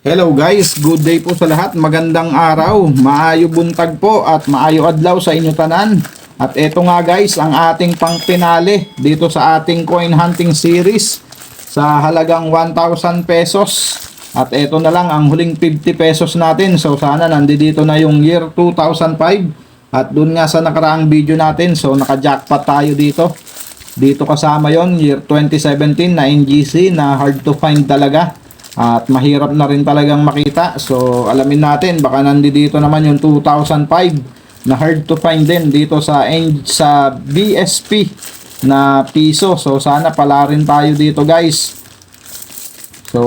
Hello guys, good day po sa lahat. Magandang araw, maayo buntag po at maayo adlaw sa inyo tanan. At eto nga guys, ang ating pang pinali dito sa ating coin hunting series sa halagang 1,000 pesos. At eto na lang ang huling 50 pesos natin. So sana nandito na yung year 2005. At dun nga sa nakaraang video natin, so naka-jackpot tayo dito. Dito kasama yon year 2017 na NGC na hard to find talaga. At mahirap na rin talagang makita. So alamin natin baka nandito naman yung 2005 na hard to find din dito sa sa BSP na piso. So sana pala rin tayo dito guys. So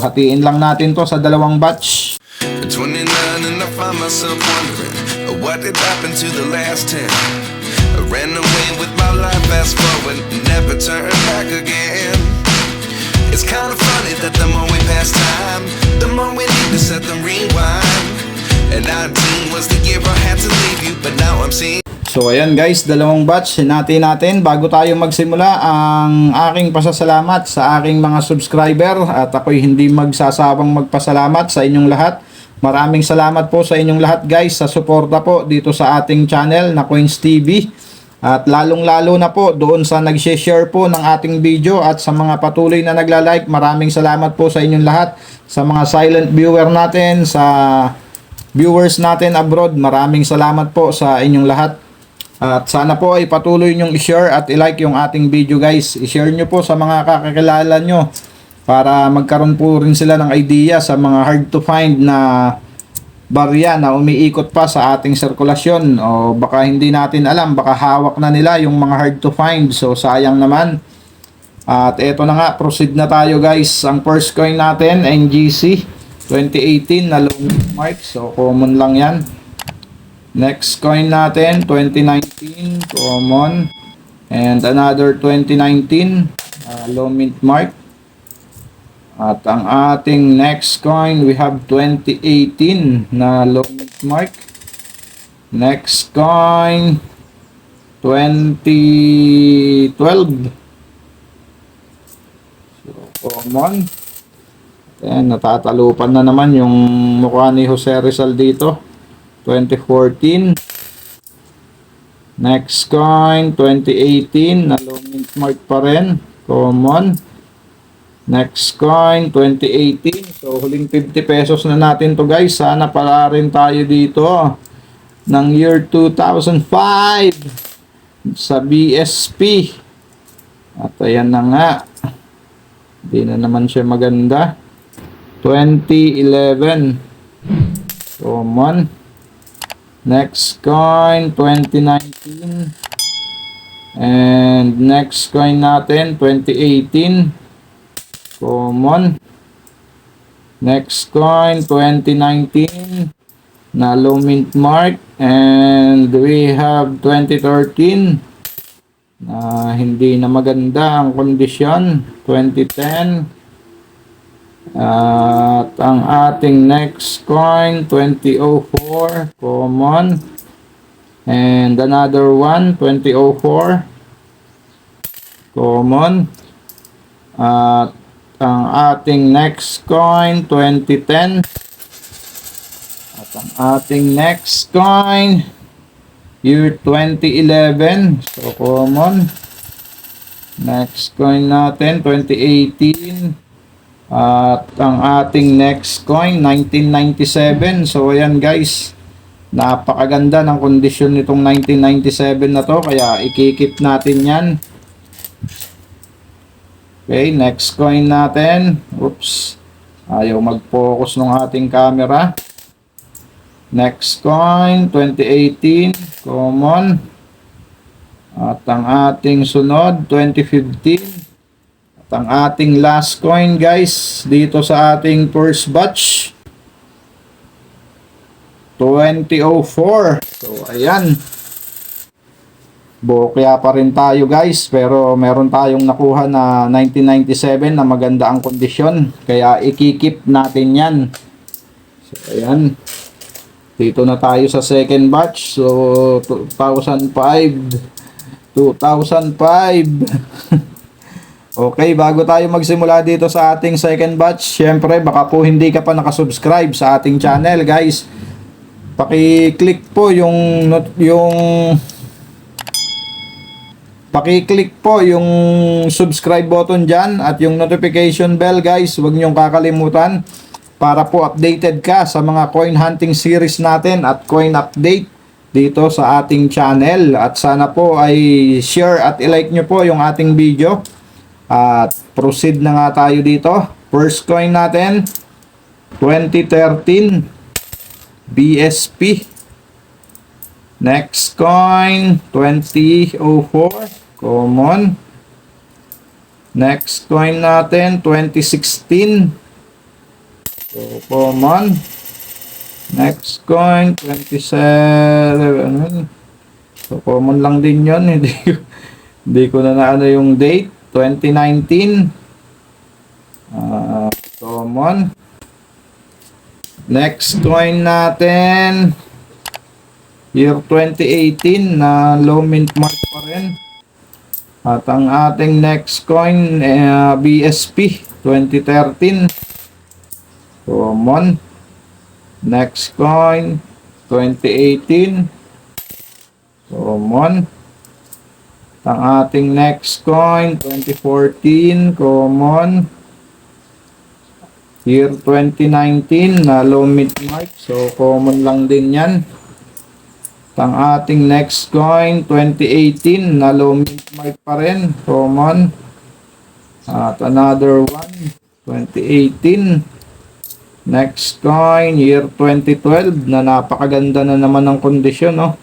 hatiin lang natin to sa dalawang batch. At 29 and I find myself wondering uh, what did happen to the last 10. I ran away with my life, fast forward, never turn back again. It's kind of funny that the more we pass time, the more we need to set the rewind. And 19 was the year I had to leave you, but now I'm seeing. So ayan guys, dalawang batch hinati natin bago tayo magsimula ang aking pasasalamat sa aking mga subscriber at ako'y hindi magsasawang magpasalamat sa inyong lahat. Maraming salamat po sa inyong lahat guys sa suporta po dito sa ating channel na Coins TV. At lalong-lalo na po doon sa nag-share po ng ating video at sa mga patuloy na nagla-like. Maraming salamat po sa inyong lahat. Sa mga silent viewer natin, sa viewers natin abroad, maraming salamat po sa inyong lahat. At sana po ay patuloy nyong i-share at i-like yung ating video guys. I-share nyo po sa mga kakakilala nyo para magkaroon po rin sila ng idea sa mga hard to find na barya na umiikot pa sa ating sirkulasyon o baka hindi natin alam, baka hawak na nila yung mga hard to find. So sayang naman. At eto na nga, proceed na tayo guys. Ang first coin natin, NGC 2018 na low mark. So common lang yan. Next coin natin, 2019, common. And another 2019, uh, low mint mark. At ang ating next coin, we have 2018 na low mark. Next coin, 2012. So, common. Ayan, natatalupan na naman yung mukha ni Jose Rizal dito. 2014. Next coin, 2018, na low mint mark pa rin. Common. Next coin, 2018. So, huling 50 pesos na natin to guys. Sana pala rin tayo dito ng year 2005 sa BSP. At ayan na nga. Hindi na naman siya maganda. 2011. Common. Next coin, 2019. And next coin natin, 2018. Common. Next coin, 2019. Na low mint mark. And we have 2013. Na hindi na maganda ang kondisyon. 2010. At ang ating next coin, 2004, common. And another one, 2004, common. At ang ating next coin, 2010. At ang ating next coin, year 2011, so common. Next coin natin, 2018. At ang ating next coin, 1997. So, ayan guys. Napakaganda ng kondisyon nitong 1997 na to. Kaya, ikikip natin yan. Okay, next coin natin. Oops. Ayaw mag-focus ng ating camera. Next coin, 2018. Common. At ang ating sunod, 2015. At ang ating last coin guys, dito sa ating first batch, 2004. So, ayan. Bokya pa rin tayo guys, pero meron tayong nakuha na 1997 na maganda ang kondisyon. Kaya ikikip natin yan. So, ayan. Dito na tayo sa second batch. So, 2005. 2005. Okay, bago tayo magsimula dito sa ating second batch, syempre baka po hindi ka pa nakasubscribe sa ating channel, guys. Paki-click po yung yung Paki-click po yung subscribe button dyan at yung notification bell guys, huwag niyong kakalimutan para po updated ka sa mga coin hunting series natin at coin update dito sa ating channel. At sana po ay share at i-like nyo po yung ating video. At proceed na nga tayo dito. First coin natin 2013 BSP next coin 2004 common next coin natin 2016 so common Next coin, 27. Ano yun? So, common lang din yun. Hindi, ko- hindi ko na naano yung date. 2019. Ah, common. Next coin natin. Year 2018 na low mint mark pa rin. At ang ating next coin, eh, BSP 2013. Common. Next coin, 2018. Common. Ang ating next coin, 2014. Common. Year 2019 na low mid mark. So, common lang din yan. Ang ating next coin, 2018 na low mid mark pa rin. Common. At another one, 2018. Next coin, year 2012 na napakaganda na naman ng kondisyon, no?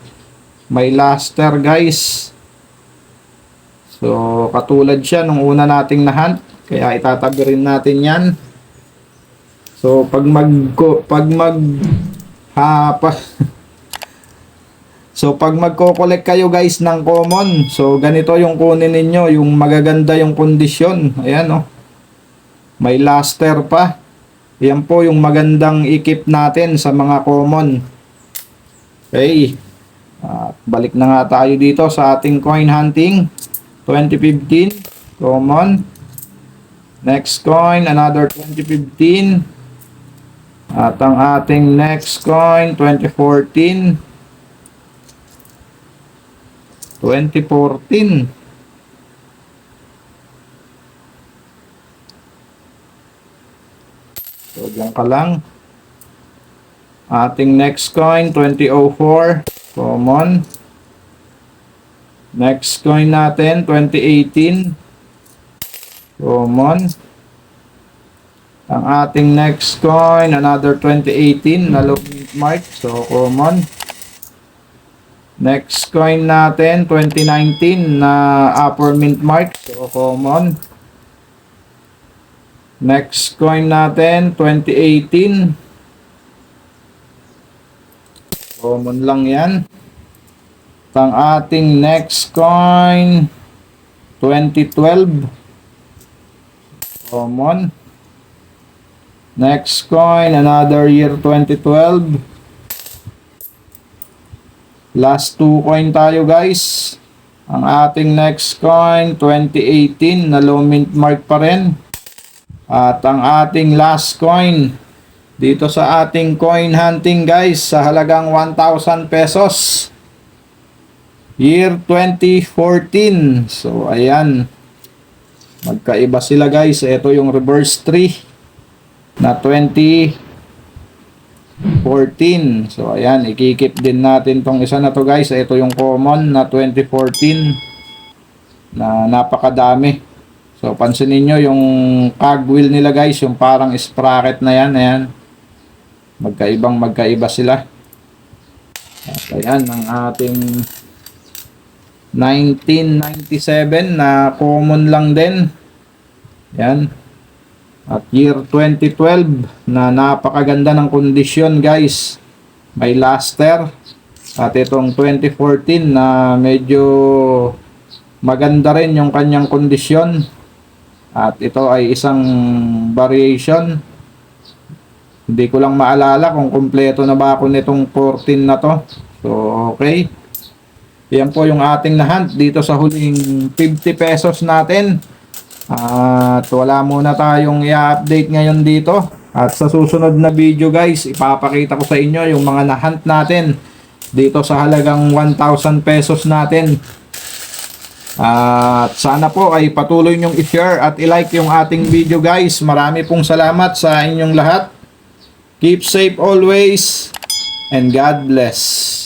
May luster, guys. So, katulad siya nung una nating nahunt. Kaya itatabi rin natin yan. So, pag mag... Pag mag... Ha, pa, so, pag magko-collect kayo, guys, ng common. So, ganito yung kunin ninyo. Yung magaganda yung kondisyon. Ayan, no? May luster pa. Yan po yung magandang ikip natin sa mga common. Okay. At balik na nga tayo dito sa ating coin hunting. 2015. Common. Next coin, another 2015. At ang ating next coin, 2014. 2014. So, diyan ka lang. Ating next coin, 2004. Common. Next coin natin, 2018. Common. Ang ating next coin, another 2018 na low mark. So, common. Next coin natin, 2019 na upper mint mark. So, common. Next coin natin, 2018. Common lang yan. At ating next coin, 2012. Common. Next coin, another year 2012. Last two coin tayo guys. Ang ating next coin, 2018 na low mint mark pa rin. At ang ating last coin dito sa ating coin hunting guys sa halagang 1,000 pesos. Year 2014. So ayan. Magkaiba sila guys. Ito yung reverse 3 na 2014. So ayan, ikikip din natin tong isa na to guys. Ito yung common na 2014 na napakadami. So pansinin nyo yung cogwheel nila guys, yung parang sprocket na yan, ayan. Magkaibang magkaiba sila. At ayan, ang ating 1997 na common lang din. Yan. At year 2012 na napakaganda ng kondisyon guys. May luster. At itong 2014 na medyo maganda rin yung kanyang kondisyon. At ito ay isang variation. Hindi ko lang maalala kung kumpleto na ba ako nitong 14 na to. So, okay. Yan po yung ating nahunt dito sa huling 50 pesos natin. At wala muna tayong i-update ngayon dito. At sa susunod na video guys, ipapakita ko sa inyo yung mga nahunt natin dito sa halagang 1,000 pesos natin. At sana po ay patuloy nyong i-share at i-like yung ating video guys. Marami pong salamat sa inyong lahat. Keep safe always and God bless.